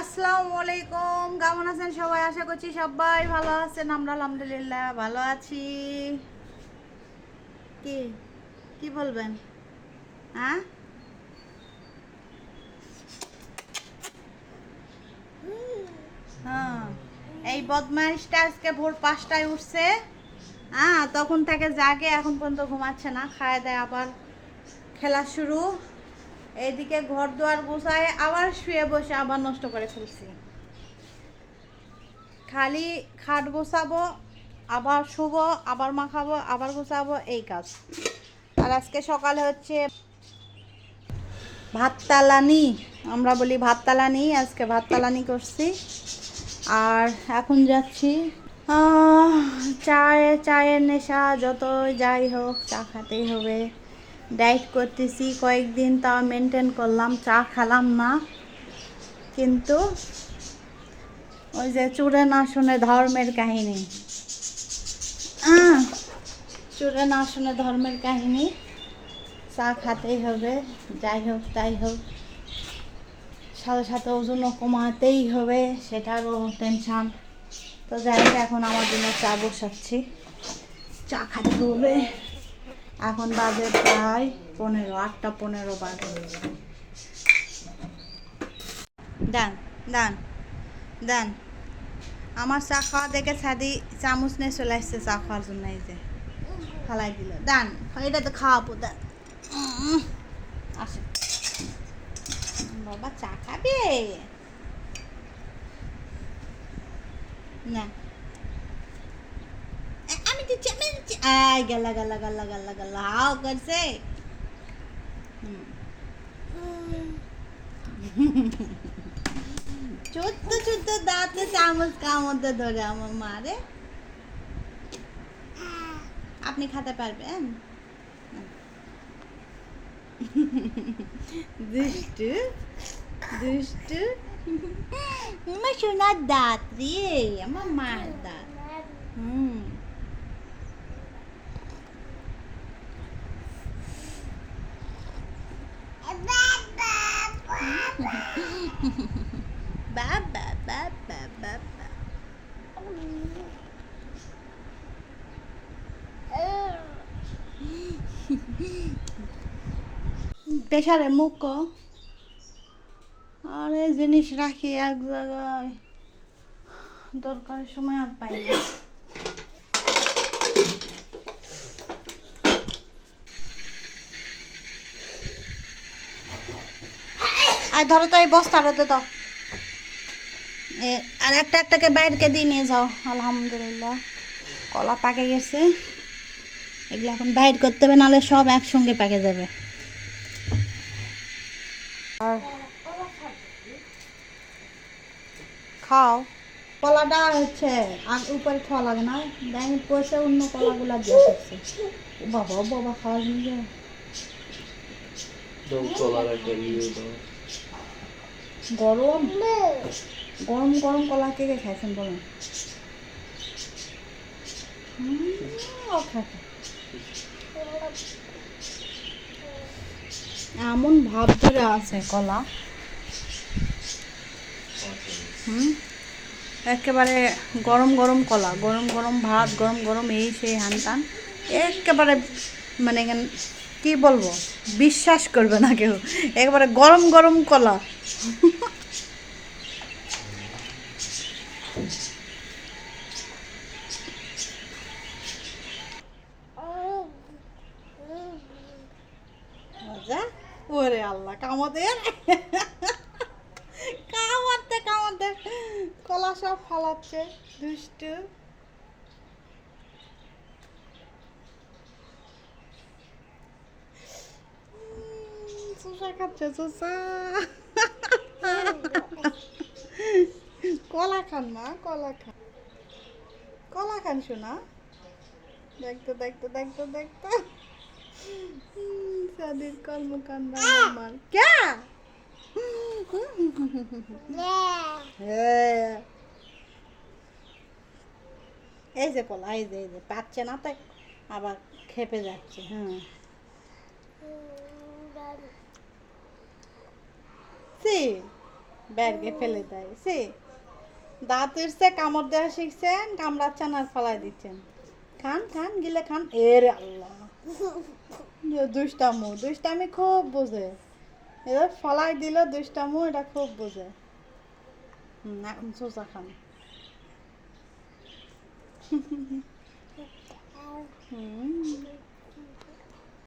আসসালামু আলাইকুম। কেমন আছেন সবাই? আশা করছি সবাই ভালো আছেন। আমরা আলহামদুলিল্লাহ ভালো আছি। কি? কি বলবেন? হ্যাঁ হ্যাঁ। এই বদমাইশটা আজকে ভোর পাঁচটায় উঠছে। হ্যাঁ তখন থেকে জাগে, এখন পর্যন্ত ঘুমাচ্ছে না। খায় দেয় আবার খেলা শুরু। এইদিকে ঘর দুয়ার গোছায় আবার শুয়ে বসে আবার নষ্ট করে ফেলছি। খালি খাট গোছাবো, আবার শুবো, আবার মাখাবো, আবার গোছাবো, এই কাজ। আর আজকে সকালে হচ্ছে ভাত তালানি আমরা বলি ভাত তালানি আজকে ভাত তালানি করছি। আর এখন যাচ্ছি চায়ে, চায়ের নেশা যত যাই হোক, চা খেতেই হবে। ডায়েট করতেছি, কয়েকদিন তা মেনটেন করলাম, চা খেলাম না। কিন্তু ওই যে চুরে না শুনে ধর্মের কাহিনী। চুরে না শুনে ধর্মের কাহিনী। চা খাতেই হবে, যাই হোক তাই হোক। সাথে সাথে ওজনও কমাতেই হবে, সেটারও টেনশান তো যাই হোক, এখন আমার জন্য চা বসাচ্ছি। চা খাতে হবে। এখন বাজে প্রায় পনেরো আটটা পনেরো বাজে। দান দান দান। আমার চা খাওয়া দেখে সাদি চামচ নিয়ে চলে আসছে চা খাওয়ার জন্য এই যে। ফালাই দিল। দান এটা তো খাওয়াবো দান। উম, আসে। বাবা চা খাবে? না এ- আমি দিচ্ছি আমি দিচ্ছি আয় গাল্লা গাল্লা গাল্লা হাও করছে। চোদ্দ চোদ্দ দাঁতে চামচ কামড়তে ধরে আমার মারে আপনি খেতে পারবেন দুষ্টু দুষ্টু আমার সোনার দাঁত রে আমার মার দাঁত হুম বাবা বাবা বাবা প্রেশারে মুখ আর এই জিনিস রাখি এক জায়গায় দরকারের সময় আর পাই না আর ধরো তো এই বস্তাটাতে দাও। এ, আর একটা একটাকে বাইরকে দিয়ে নিয়ে যাও। আলহামদুলিল্লাহ। কলা পাকে গেছে। এগুলো এখন বাইর করতে হবে নাহলে সব একসঙ্গে পাকে যাবে। আর খাও। কলাটা হচ্ছে আর উপরে খাওয়া লাগে না। ব্যাংক পয়সা অন্য কলাগুলা দিয়ে দিচ্ছে বাবা বাবা খাওয়া যায় কলার একটা ইয়ে দাও গরম? গরম গরম কলা কে কে খাইছেন বলুন? এমন ভাব ধরে আছে কলা। হুম? একেবারে গরম গরম কলা গরম গরম ভাত গরম গরম এই সেই হান টান একেবারে মানে কি বলব? বিশ্বাস করবে না কেউ। একবারে গরম গরম কলা। ওরে আল্লাহ কামতে কামাতে কামাতে কলা সব ফালাচ্ছে, দুষ্টু। শসা খাচ্ছে শসা কলা খান মা কলা খান কলা খান শোনা। দেখতো দেখতো দেখতো দেখতো। সাদির কর্মকাণ্ড আমার। ক্যা এই যে কলা, এই যে এই যে, পাচ্ছে না তাই আবার খেপে যাচ্ছে হ্যাঁ সি ব্যাগে ফেলে দেয় সে দাঁত উঠছে কামড় দেওয়া শিখছেন কামড়াচ্ছেন আর ফলাই দিচ্ছেন। খান খান গিলে খান এর আল্লাহ। দুষ্টামু দুষ্টামি খুব বোঝে। এবার ফলাই দিল দুষ্টামু এটা খুব বোঝে। এখন সোজা খান। হুম।